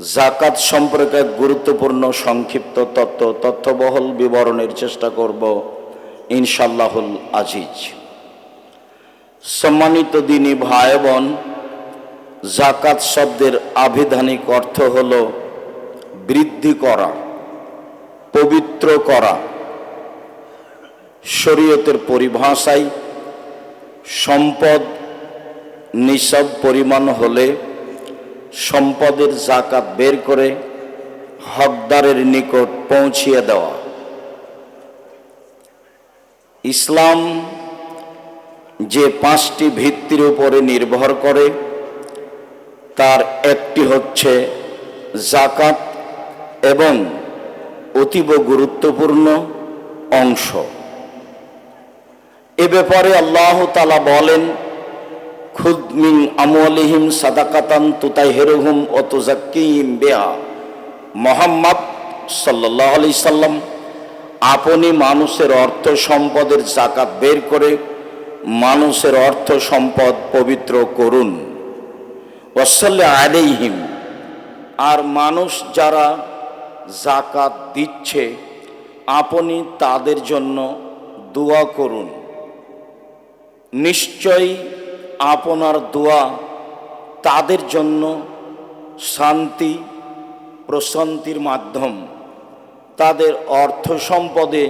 জাকাত সম্পর্কে গুরুত্বপূর্ণ সংক্ষিপ্ত তত্ত্ব, তথ্যবহল বিবরণের চেষ্টা করব ইনশাল্লাহুল আজিজ। সম্মানিত দিনী ভাই বোন জাকাত শব্দের আবিধানিক অর্থ হল বৃদ্ধি করা, পবিত্র করা। শরীয়তের পরিভাষায় সম্পদ নিসব পরিমাণ হলে সম্পদের জাকাত বের করে হকদারের নিকট পৌঁছিয়ে দেওয়া। ইসলাম যে পাঁচটি ভিত্তির উপরে নির্ভর করে, তার একটি হচ্ছে জাকাত এবং অতীব গুরুত্বপূর্ণ অংশ। এ ব্যাপারে আল্লাহ তালা বলেন খুদ মিন আমলিহিম সাদাকাতান তুতাহিরুহুম ও তুজাক্কিহিম বিহা। মোহাম্মদ সাল্লাল্লাহু আলাইহি সাল্লাম আপনি মানুষের অর্থ সম্পদের জাকাত বের করে মানুষের অর্থ সম্পদ পবিত্র করুন। ওয়াসাল্লি আলাইহিম। আর মানুষ যারা জাকাত দিচ্ছে, আপনি তাদের জন্য দোয়া করুন। নিশ্চয়ই আপনার দোয়া তাদের জন্য শান্তি, প্রশান্তির মাধ্যম, তাদের অর্থ সম্পদে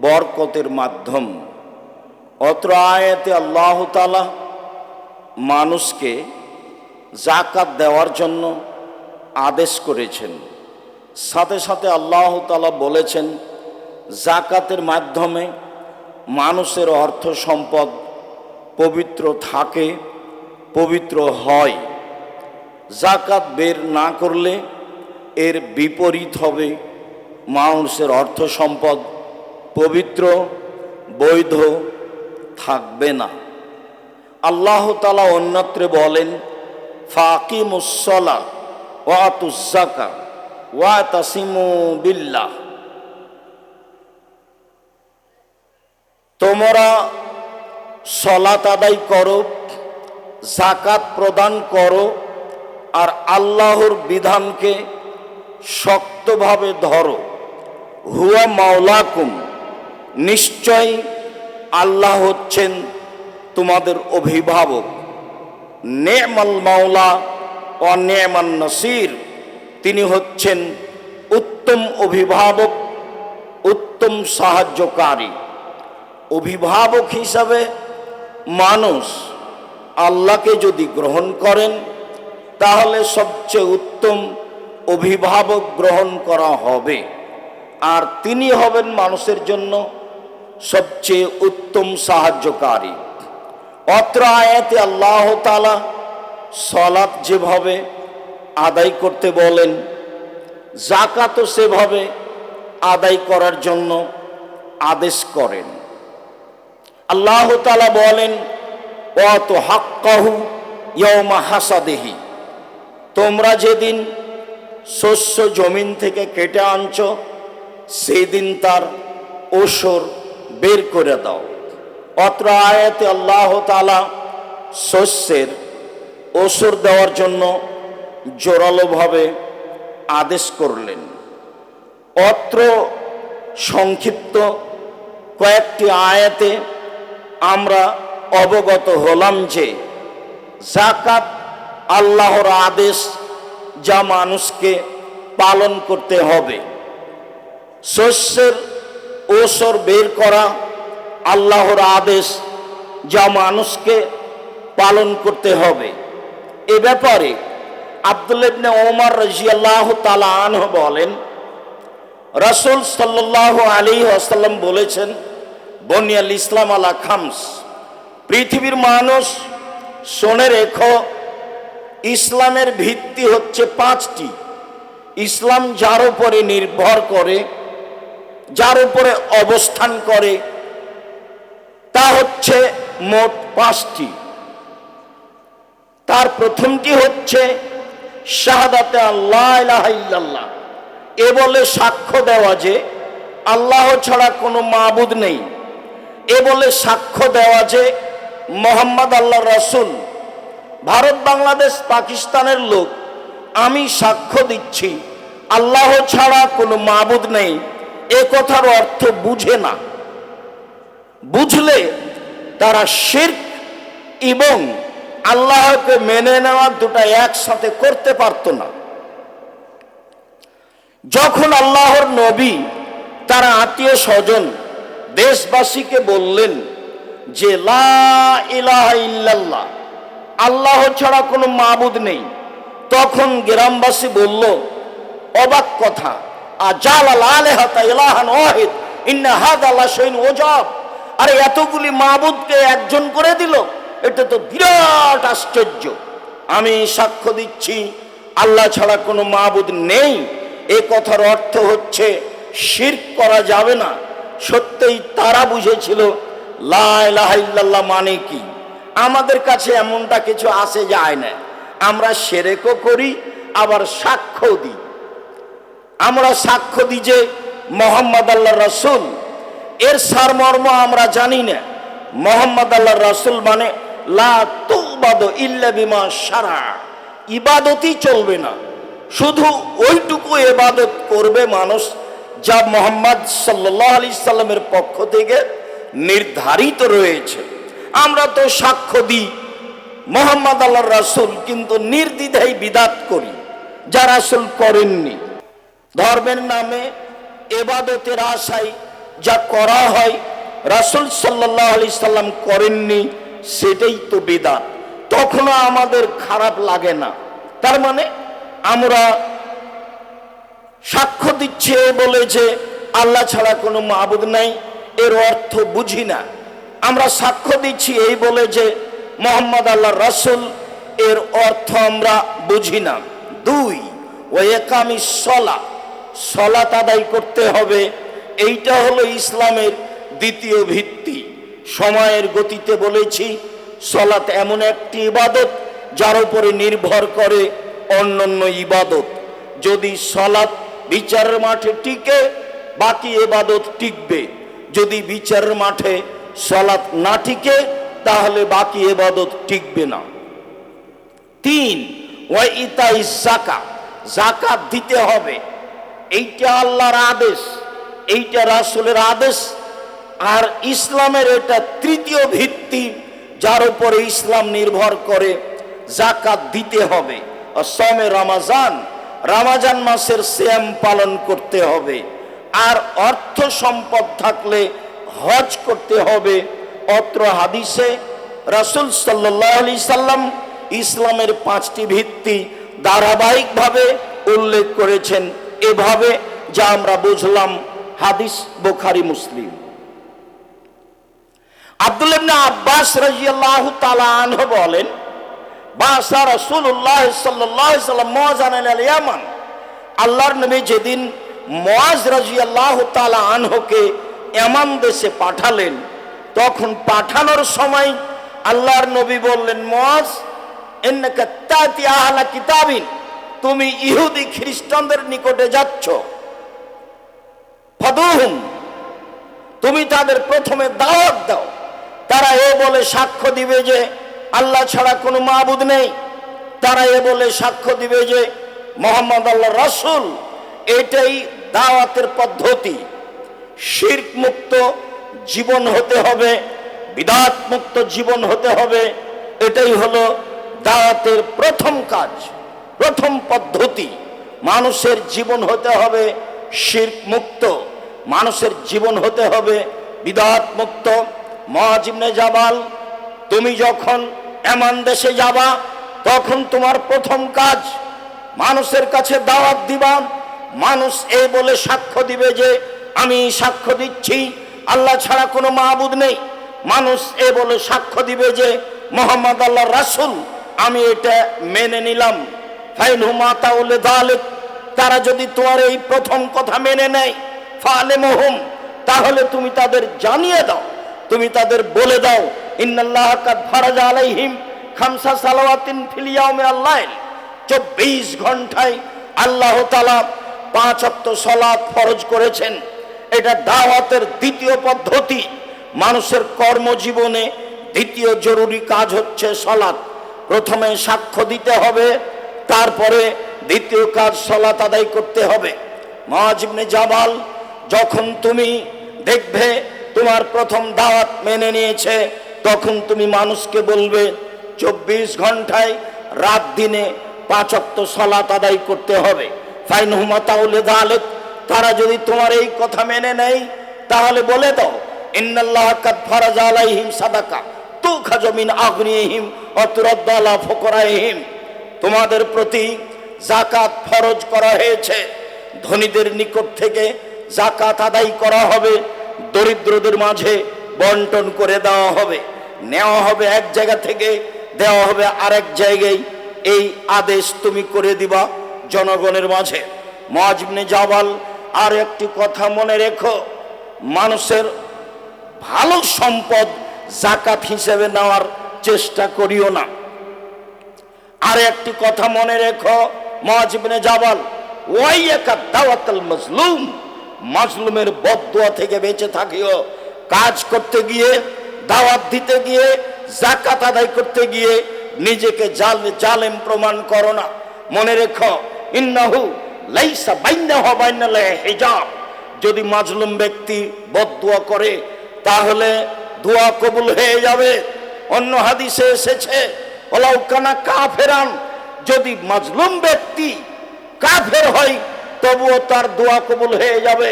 বরকতের মাধ্যম। অত্র আয়াতে আল্লাহ তালা মানুষকে জাকাত দেওয়ার জন্য আদেশ করেছেন। সাথে সাথে আল্লাহ তালা বলেছেন জাকাতের মাধ্যমে মানুষের অর্থ সম্পদ পবিত্র থাকে, পবিত্র হয়। জাকাত বের না করলে এর বিপরীত হবে মানুষের অর্থ সম্পদ। পবিত্র, বৈধ থাকবে না। আল্লাহ তালা অন্যত্রে বলেন ফাকিমুসলা ওয়াতুজাকা ওয়া তাসিমু বিল্লাহ। তোমরা সলাত আদায় করো জাকাত প্রদান করো, আর আল্লাহর বিধানকে শক্তভাবে ধরো। হুয়া মাওলাকুম। নিশ্চয় আল্লাহ হচ্ছেন তোমাদের অভিভাবক। নেমাল মাওলা ও নেমান নসির। তিনি হচ্ছেন উত্তম অভিভাবক, উত্তম সাহায্যকারী। অভিভাবক হিসাবে মানুষ আল্লাহকে যদি গ্রহণ করেন, তাহলে সবচেয়ে উত্তম অভিভাবক গ্রহণ করা হবে। আর তিনি হবেন মানুষের জন্য সবচেয়ে উত্তম সাহায্যকারী। অত্র আয়াতে আল্লাহ তালা সলাৎ যেভাবে আদায় করতে বলেন জাকাতও সেভাবে আদায় করার জন্য আদেশ করেন। আল্লাহ তালা বলেন অত হাক্কাহু তোমরা যেদিন শস্য জমিন থেকে কেটে আনছ সেই দিন তার ওসর বের করে দাও। অত্র আয়াতে আল্লাহ তালা শস্যের ওসর দেওয়ার জন্য জোরালোভাবে আদেশ করলেন। অত্র সংক্ষিপ্ত কয়েকটি আয়াতে আমরা অবগত হলাম যে জাকাত আল্লাহর আদেশ যা মানুষকে পালন করতে হবে। শস্যের ওসর বের করা আল্লাহর আদেশ যা মানুষকে পালন করতে হবে। এ ব্যাপারে আবদুল্লাবনে ওমর রাজিয়াল্লাহ তালা আনহ বলেন, রসুল সাল্লাহ আলী আসাল্লাম বলেছেন বনিয়াল ইসলাম আলা খামস। পৃথিবীর মানুষ, শোনে রেখো, ইসলামের ভিত্তি হচ্ছে পাঁচটি। ইসলাম যার উপরে নির্ভর করে, যার উপরে অবস্থান করে, তা হচ্ছে মোট পাঁচটি। তার প্রথমটি হচ্ছে শাহাদাতে আল্লাহ এ বলে সাক্ষ্য দেওয়া যে, আল্লাহ ছাড়া কোনো মাবুদ নেই। এ বলে সাক্ষ্য দেওয়া যে মোহাম্মদ আল্লাহ রসুল ভারত, বাংলাদেশ, পাকিস্তানের লোক, আমি সাক্ষ্য দিচ্ছি, আল্লাহ ছাড়া কোনো মাবুদ নেই, এ কথার অর্থ বুঝে না। বুঝলে তারা শির্ক এবং আল্লাহকে মেনে নেওয়া দুটা একসাথে করতে পারতো না। যখন আল্লাহর নবী, তারা আত্মীয় স্বজন দেশবাসীকে বললেন যে ইল্লাল্লাহ, আল্লাহ ছাড়া কোনো মাবুদ নেই। তখন গ্রামবাসী বলল, অবাক কথা। আরে, এতগুলি মাবুদকে একজন করে দিল, এটা তো বিরাট আশ্চর্য। আমি সাক্ষ্য দিচ্ছি, আল্লাহ ছাড়া কোনো মাবুদ নেই। এ কথার অর্থ হচ্ছে, শিরক করা যাবে না। সত্যিই তারা বুঝেছিল, লা ইল্লাল্লাহ মানে কি? আমাদের কাছে এমনটা কিছু আসে যায় না। আমরা সেরেকও করি, আবার সাক্ষ্য দিই। আমরা সাক্ষ্য দিই যে মোহাম্মদ আল্লাহ রসুল। এর সারমর্ম আমরা জানি না। মোহাম্মদ আল্লাহ রসুল মানে লা সারা ইবাদতই চলবে না। শুধু ওইটুকু এবাদত করবে মানুষ যা মোহাম্মদ সাল্লাহ আলি সাল্লামের পক্ষ থেকে নির্ধারিত রয়েছে। আমরা তো সাক্ষ্য দিই, মোহাম্মদ আল্লাহ রাসুল কিন্তু নির্দ্বিধায় বিদাত করি, যা রাসুল করেননি। ধর্মের নামে এবাদতের আশায় যা করা হয়, রাসুল সাল্লাহ আলি সাল্লাম করেননি, সেটাই তো বেদাত। তখনও আমাদের খারাপ লাগে না। তার মানে আমরা দিচ্ছে বলে যে, আল্লাহ ছাড়া কোনো মাবুদ নাই, এর অর্থ বুঝি না। আমরা সাক্ষ্য দিচ্ছি এই বলে যে, মোহাম্মদ আল্লাহ রাসুল, এর অর্থ আমরা বুঝি না। দুই ও একামি সলা, সলাত আদায় করতে হবে। এইটা হলো ইসলামের দ্বিতীয় ভিত্তি। সময়ের গতিতে বলেছি সলাত এমন একটি ইবাদত, যার উপরে নির্ভর করে অন্যান্য ইবাদত। যদি সলাৎ বিচারের মাঠে টিকে, বাকি এবাদত টিকবে। যদি বিচারের মাঠে সলাৎ না টিকে, তাহলে বাকি এবাদত টিকবে না। তিন ইতাই জাকা জাকাত দিতে হবে। এইটা আল্লাহর আদেশ, এইটা রাসূলের আদেশ। আর ইসলামের এটা তৃতীয় ভিত্তি, যার উপরে ইসলাম নির্ভর করে জাকাত দিতে হবে। অসমে রমাজান রামাজান মাসের শ্যাম পালন করতে হবে। আর অর্থ সম্পদ থাকলে হজ করতে হবে। অত্র হাদিসে রাসূল সাল্লাহ আলি সাল্লাম ইসলামের পাঁচটি ভিত্তি ধারাবাহিকভাবে উল্লেখ করেছেন। এভাবে যা আমরা বুঝলাম হাদিস বোখারি, মুসলিম। আব্দুল আব্বাস রাদিয়াল্লাহু তাআলা আনহু বলেন বাসা রাসূলুল্লাহ সাল্লাল্লাহু আলাইহি সাল্লাম মুআজান আল ইয়ামান। আল্লাহর নবী যেদিন মুআজ রাদিয়াল্লাহু তাআলা আনহুকে ইয়ামান দেশে পাঠালেন, তখন পাঠানোর সময় আল্লাহর নবী বললেন ইন্নাকা আহলা কিতাবিন, তুমি ইহুদি খ্রিস্টানদের নিকটে যাচ্ছ। ফদুহুম, তুমি তাদের প্রথমে দাওয়াত দাও। তারা এ বলে সাক্ষ্য দিবে যে আল্লাহ ছাড়া কোনো মাবুদ নেই। তারা এ বলে সাক্ষ্য দিবে যে মোহাম্মদ আল্লাহ রসুল এটাই দাওয়াতের পদ্ধতি। শির্ক মুক্ত জীবন হতে হবে, বিদাত মুক্ত জীবন হতে হবে, এটাই হলো দাওয়াতের প্রথম কাজ, প্রথম পদ্ধতি। মানুষের জীবন হতে হবে শির্ক মুক্ত, মানুষের জীবন হতে হবে বিদাত মুক্ত। মহাজিবনে জামাল তুমি যখন এমন দেশে যাবা, তখন তোমার প্রথম কাজ, মানুষের কাছে দাওয়াত দিবা। মানুষ এই বলে সাক্ষ্য দিবে যে, আমি সাক্ষ্য দিচ্ছি, আল্লাহ ছাড়া কোনো মাহবুদ নেই। মানুষ এ বলে সাক্ষ্য দিবে যে, মোহাম্মদ আল্লাহ রাসুল, আমি এটা মেনে নিলাম। ফাইন তারা যদি তোমার এই প্রথম কথা মেনে নেয় তাহলে তুমি তাদের জানিয়ে দাও, তুমি তাদের বলে দাও ইন্নাল্লাহ কাদ আলাইহিম খামসা সালাওয়াতিন ফিল ইয়াউমি আল্লাহ চব্বিশ ঘন্টায় আল্লাহ তালা পাঁচ অক্ত সলাৎ ফরজ করেছেন। এটা দাওয়াতের দ্বিতীয় পদ্ধতি। মানুষের কর্মজীবনে দ্বিতীয় জরুরি কাজ হচ্ছে সলাৎ প্রথমে সাক্ষ্য দিতে হবে, তারপরে দ্বিতীয় কাজ সলাত আদায় করতে হবে। মহাজিবনে জাবাল যখন তুমি দেখবে তোমার প্রথম দাওয়াত মেনে নিয়েছে তখন তুমি মানুষকে বলবে, চব্বিশ ঘন্টায় রাত দিনে পাঁচক্ত সলাত আদায় করতে হবে। ফাইন হুমা তাহলে দালেক তারা যদি তোমার এই কথা মেনে নেয়, তাহলে বলে দাও, ইন্নাল্লাহ কাদ ফারাজ আলাইহিম সাদাকা তু খাজমিন আগ্নিহিম অতুরদ্দালা ফকরাইহিম। তোমাদের প্রতি জাকাত ফরজ করা হয়েছে। ধনীদের নিকট থেকে জাকাত আদায় করা হবে। দরিদ্রদের মাঝে বন্টন করে দেওয়া হবে। নেওয়া হবে এক জায়গা থেকে, দেওয়া হবে আরেক জায়গায়। এই আদেশ তুমি করে দিবা জনগণের মাঝে। মহাজবিনে জাবাল আর একটি কথা মনে রেখো। মানুষের ভালো সম্পদ জাকাত হিসেবে নেওয়ার চেষ্টা করিও না। আর একটি কথা মনে রেখো মহাজিবনে জাবাল ওয়াইয়াকা দাওয়াতাল মাজলুম, মাজলুমের বদদুয়া থেকে বেঁচে থাকিও। কাজ করতে গিয়ে, দাওয়াত দিতে গিয়ে জাকাত আদায় করতে গিয়ে নিজেকে জাল, জালেম প্রমাণ করো না। মনে রেখো, ইন্নাহু লাইসা বাইনাহু বাইনাল হিজাব। যদি মাজলুম ব্যক্তি বদদুয়া করে, তাহলে দোয়া কবুল হয়ে যাবে। অন্য হাদিসে এসেছে ওলাউকানা কাফেরান, যদি মাজলুম ব্যক্তি কাফের হয়, তবুও তার দোয়া কবুল হয়ে যাবে।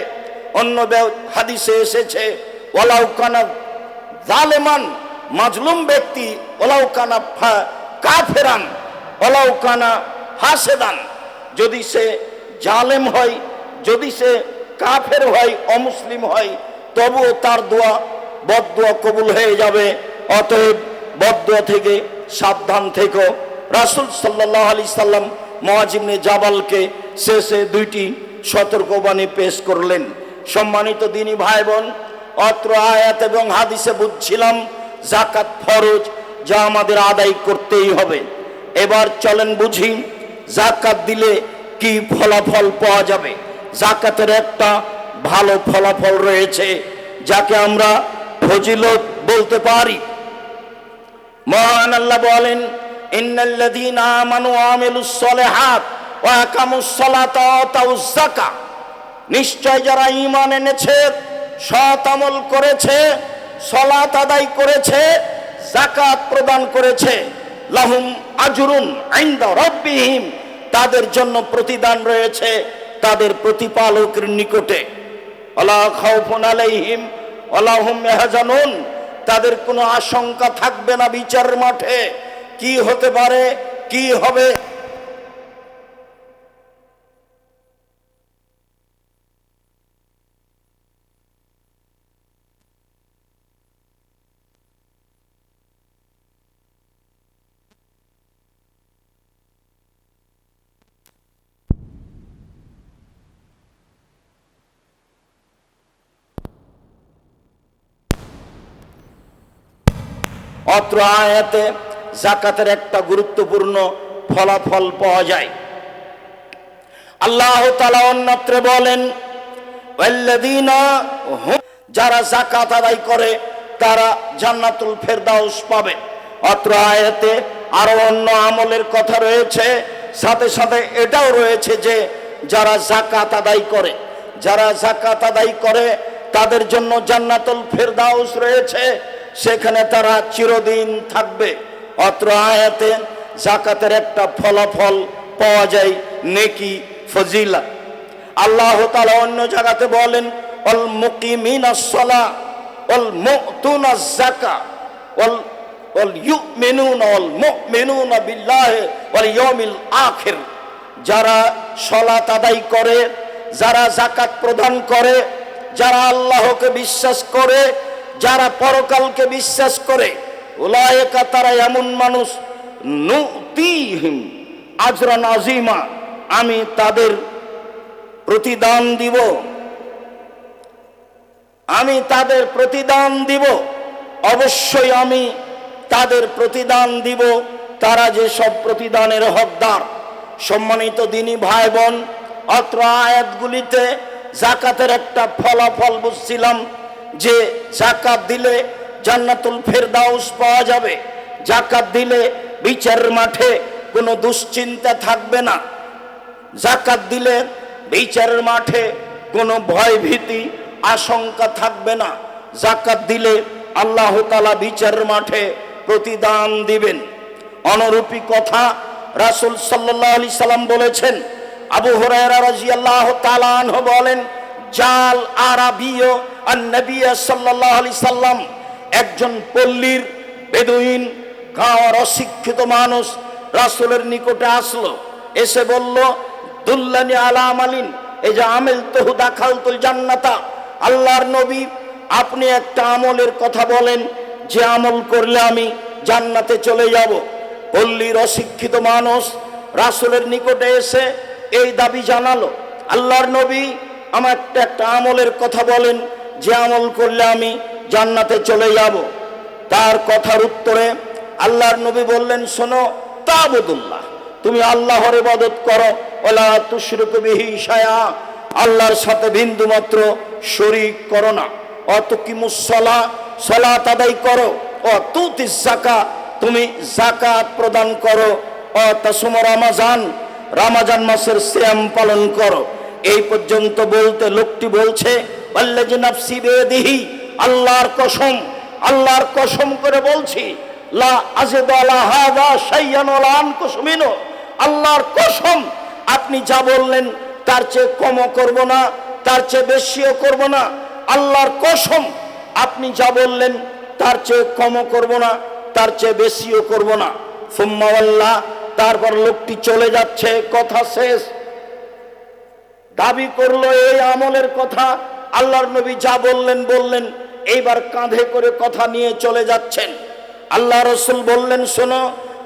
অন্য হাদিসে এসেছে ওলাউকানা জালেমান, মাজলুম ব্যক্তি ওলাউকানা কাফেরান ওলাউকানা হাসেদান। যদি সে জালেম হয়, যদি সে কাফের হয়, অমুসলিম হয়, তবুও তার দোয়া বদদোয়া কবুল হয়ে যাবে। অতএব বদদোয়া থেকে সাবধান থেকো। রাসুল সাল্লাহ আলি সাল্লাম মহাজিবনে জাবালকে শেষে দুইটি সতর্কবাণী পেশ করলেন। সম্মানিত দিনী ভাই বোন অত্র আয়াত এবং হাদিসে বুঝছিলাম জাকাত ফরজ যা আমাদের আদায় করতেই হবে। এবার চলেন বুঝি জাকাত দিলে কি ফলাফল পাওয়া যাবে? জাকাতের একটা ভালো ফলাফল রয়েছে, যাকে আমরা ফজিলত বলতে পারি। মহান আল্লাহ বলেন নিশ্চয় যারা ঈমান এনেছে সৎ আমল করেছে সলাত আদায় করেছে জাকাত প্রদান করেছে। লাহুম আজরুন আইন্দা রব্বিহিম। তাদের জন্য প্রতিদান রয়েছে, তাদের প্রতিপালকের নিকটে। অলা খাউফুন আলাইহিম, ওয়ালা হুম ইয়াহজানুন। তাদের কোনো আশঙ্কা থাকবে না বিচার মাঠে। কি হতে পারে, কি হবে? অত্র আয়াতে জাকাতের একটা গুরুত্বপূর্ণ ফলাফল পাওয়া যায়। আল্লাহ তালা অন্যত্রে বলেন, "ওয়াল্লাযীনা যারা জাকাত আদায় করে, তারা জান্নাতুল ফেরদাউস পাবে। অত্র আয়াতে আরও অন্য আমলের কথা রয়েছে, সাথে সাথে এটাও রয়েছে যে, যারা জাকাত আদায় করে, যারা জাকাত আদায় করে, তাদের জন্য জান্নাতুল ফেরদাউস রয়েছে। সেখানে তারা চিরদিন থাকবে। অত্র আয়াতে জাকাতের একটা ফলাফল পাওয়া যায় নেকি ফজিলা। আল্লাহ তালা অন্য জায়গাতে বলেন, অল মুকিমিনা সলা, অল মুতুনা জাকা অল অল ইউমিনুনা, অল মুমিনুনা বিল্লাহি ওয়াল ইয়াউমিল আখির। যারা সলাত আদায় করে, যারা জাকাত প্রদান করে, যারা আল্লাহকে বিশ্বাস করে যারা পরকালকে বিশ্বাস করে উলায়েকা তারা এমন মানুষ, নুতিহিম আজরান আজিমা, আমি তাদের প্রতিদান দিব। আমি তাদের প্রতিদান দিব। অবশ্যই আমি তাদের প্রতিদান দিব। তারা যে সব প্রতিদানের হকদার। সম্মানিত দিনী ভাই বোন অত্র আয়াতগুলিতে জাকাতের একটা ফলাফল বুঝছিলাম। যে জাকাত দিলে জান্নাতুল ফেরদাউস পাওয়া যাবে। জাকাত দিলে বিচারের মাঠে কোনো দুশ্চিন্তা থাকবে না। জাকাত দিলে বিচারের মাঠে কোনো ভয় ভীতি আশঙ্কা থাকবে না। জাকাত দিলে আল্লাহ তালা বিচারের মাঠে প্রতিদান দিবেন। অনুরূপী কথা রাসূল সাল্লাল্লাহু আলাইহি সাল্লাম বলেছেন। আবু রাদিয়াল্লাহু তাআলা আনহু বলেন জাল আরাবিয় আর নবী সাল্লাল্লাহু আলাইহি সাল্লাম একজন পল্লীর বেদুইন গাঁওয়ার অশিক্ষিত মানুষ রাসূলের নিকটে আসলো। এসে বলল, দুল্লানি আলা আমালিন, এই যে আমেল তহু দাখালতুল জান্নাতা, আল্লাহর নবী, আপনি একটা আমলের কথা বলেন, যে আমল করলে আমি জান্নাতে চলে যাব। পল্লীর অশিক্ষিত মানুষ রাসূলের নিকটে এসে এই দাবি জানালো। আল্লাহর নবী আমার একটা আমলের কথা বলেন, যে আমল করলে আমি জান্নাতে চলে যাব। তার কথার উত্তরে আল্লাহর নবী বললেন, শোনো, তাবুদুল্লাহ, তুমি আল্লাহর ইবাদত করো ওলা তুশরিকু বিহি শায়া আল্লাহর সাথে বিন্দু মাত্র শরীক করো না। অত কি মুসলা সলাত আদায় করো, ও তুতি জাকা তুমি জাকাত প্রদান করো, ও তাসুম রামাজান রামাজান মাসের শ্যাম পালন করো। এই পর্যন্ত বলতে লোকটি বলছে আল্লাহর কসম আল্লাহর কসম করে বলছি, লা আল্লাহর কসম, আপনি যা বললেন তার চেয়ে কমও করব না, তার চেয়ে বেশিও করব না, আল্লাহর কসম, আপনি যা বললেন তার চেয়ে কমও করব না, তার চেয়ে বেশিও করব না। সুম্মা আল্লাহ তারপর লোকটি চলে যাচ্ছে, কথা শেষ। দাবি করল এই আমলের কথা। আল্লাহর নবী যা বললেন বললেন। এইবার কাঁধে করে কথা নিয়ে চলে যাচ্ছেন। আল্লাহ রসুল বললেন, শোনো,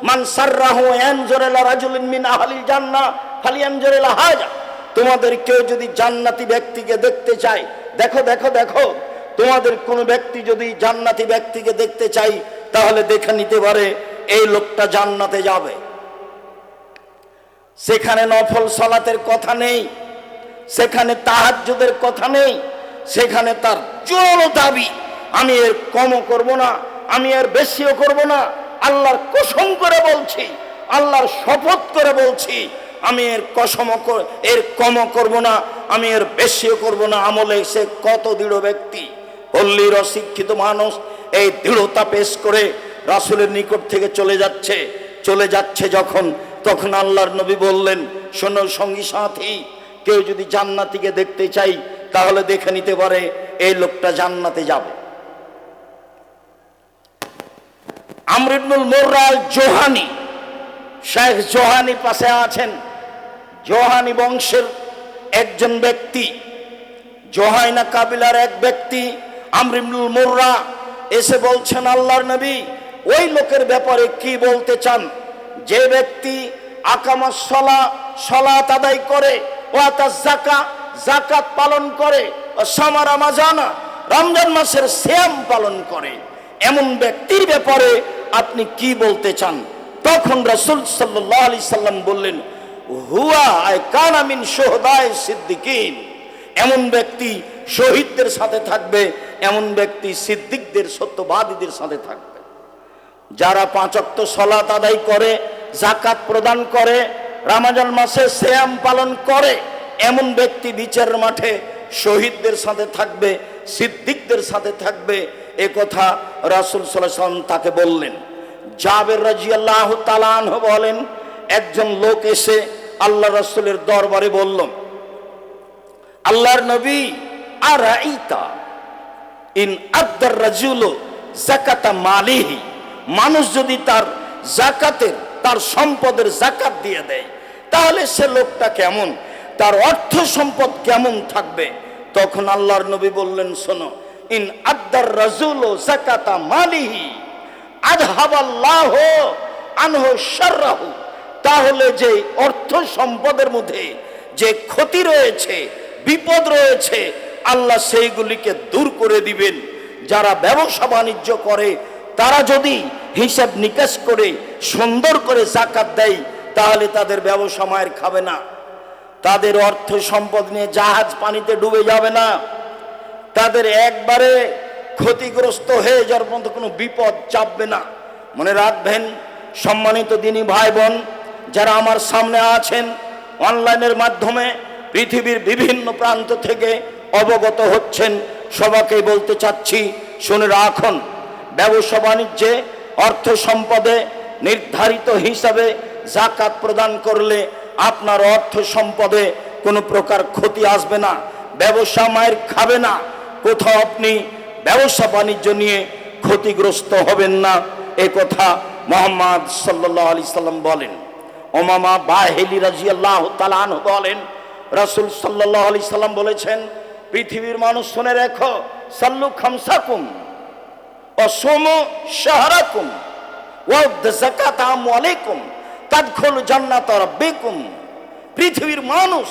মান সাররাহু ইয়ানজুরুলা রাজুলিন মিন আহলিল জান্নাহ ফালিয়ানজুরুলা হাজা। তোমাদের কেউ যদি জান্নাতি ব্যক্তিকে দেখতে চায়, দেখো দেখো দেখো। তোমাদের কোনো ব্যক্তি যদি জান্নাতি ব্যক্তিকে দেখতে চাই, তাহলে দেখে নিতে পারে, এই লোকটা জান্নাতে যাবে। সেখানে নফল সলাতের কথা নেই। সেখানে তাহাজ্জুদের কথা নেই, সেখানে তার জোর দাবি, আমি এর কমও করব না, আমি এর বেশিও করব না, আল্লাহর কসম করে বলছি, আল্লাহর শপথ করে বলছি, আমি এর কসম এর কমও করব না, আমি এর বেশিও করব না, আমলে সে কত দৃঢ় ব্যক্তি, পল্লীর অশিক্ষিত মানুষ, এই দৃঢ়তা পেশ করে রাসুলের নিকট থেকে চলে যাচ্ছে চলে যাচ্ছে যখন, তখন আল্লাহর নবী বললেন, শোনো সঙ্গী সাথী কেউ যদি জান্নাতিকে দেখতে চাই, তাহলে দেখে নিতে পারে এই লোকটা জান্নাতে যাবে। আমরিবনুল মোর্রাল জোহানি, শেখ জোহানি পাশে আছেন। জোহানি বংশের একজন ব্যক্তি, জোহাইনা কাবিলার এক ব্যক্তি আমরিবনুল মোর্রা এসে বলছেন, আল্লাহর নবী, ওই লোকের ব্যাপারে কি বলতে চান? যে ব্যক্তি আকামা সলা, সলাত আদায় করে ও তা জাকা জাকাত পালন করে সামারা মাজানা রমজান মাসের শ্যাম পালন করে। এমন ব্যক্তির ব্যাপারে আপনি কি বলতে চান? তখন রাসূল সাল্লাল্লাহু আলাইহি সাল্লাম বললেন, হুয়া আয় কানামিন সোহদায় সিদ্দিকিন। এমন ব্যক্তি শহীদদের সাথে থাকবে, এমন ব্যক্তি সিদ্দিকদের, সত্যবাদীদের সাথে থাকবে। যারা পাঁচক্ত সলাত আদায় করে জাকাত প্রদান করে রামাজান মাসে শ্যাম পালন করে, এমন ব্যক্তি বিচারের মাঠে শহীদদের সাথে থাকবে, সিদ্দিকদের সাথে থাকবে, এ কথা রাসুল সাল্লাম তাকে বললেন। জাবের রাজি আল্লাহ তালান বলেন, একজন লোক এসে আল্লাহ রাসুলের দরবারে বলল, আল্লাহর নবী আর ইন আব্দার রাজুল জাকাতা মালিহি, মানুষ যদি তার জাকাতের তার সম্পদের জাকাত দিয়ে দেয় তাহলে সে লোকটা কেমন? তার অর্থ সম্পদ কেমন থাকবে? তখন আল্লাহর নবী বললেন, শোনো, ইন আদার রাজুল জাকাতা মালিহি আজহাবাল্লাহ আনহু শাররাহু। তাহলে যে অর্থ সম্পদের মধ্যে যে ক্ষতি রয়েছে, বিপদ রয়েছে, আল্লাহ সেইগুলিকে দূর করে দিবেন। যারা ব্যবসা বাণিজ্য করে, তারা যদি হিসাব নিকাশ করে, সুন্দর করে জাকাত দেয় তাহলে তাদের ব্যবসা মায়ের খাবে না। তাদের অর্থ সম্পদ নিয়ে জাহাজ পানিতে ডুবে যাবে না। তাদের একবারে ক্ষতিগ্রস্ত হয়ে যাওয়ার পর্যন্ত কোনো বিপদ চাপবে না। মনে রাখবেন, সম্মানিত দিনী ভাই বোন যারা আমার সামনে আছেন, অনলাইনের মাধ্যমে পৃথিবীর বিভিন্ন প্রান্ত থেকে অবগত হচ্ছেন সবাকে বলতে চাচ্ছি, শুনে রাখুন, ব্যবসা বাণিজ্যে অর্থ সম্পদে নির্ধারিত হিসাবে জাকাত প্রদান করলে আপনার অর্থ সম্পদে কোনো প্রকার ক্ষতি আসবে না, ব্যবসা মায়ের খাবে না, কোথাও আপনি ব্যবসা বাণিজ্য নিয়ে ক্ষতিগ্রস্ত হবেন না, এ কথা মোহাম্মদ সাল্লাহ আলি সাল্লাম বলেন। ওমামা বাহেলি রাজিয়াল্লাহ তালান বলেন, রাসুল সাল্লাহ আলি সাল্লাম বলেছেন, পৃথিবীর মানুষ শুনে রেখো, সাল্লু খামসাকুম, অসম শাহরাকুম। জান্নাত পৃথিবীর মানুষ,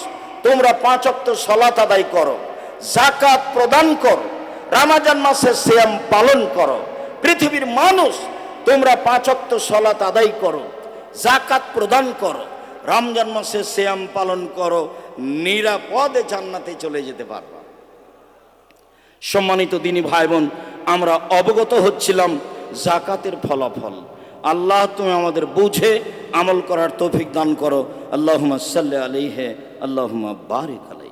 তোমরা পাঁচ সালাত আদায় করো জাকাত প্রদান করো, রামাজান মাসে সিয়াম পালন করো। পৃথিবীর মানুষ, তোমরা পাঁচ সালাত আদায় করো জাকাত প্রদান করো, রমজান মাসে সিয়াম পালন করো, নিরাপদে জান্নাতে চলে যেতে পারবা। সম্মানিত দিনী ভাই বোন, আমরা অবগত হচ্ছিলাম জাকাতের ফলাফল। আল্লাহ তুমি আমাদের বুঝে আমল করার তৌফিক দান করো। আল্লাহ সাল্লাহ আল্লাহ আল্লাহুমা বারিক আলাইহি।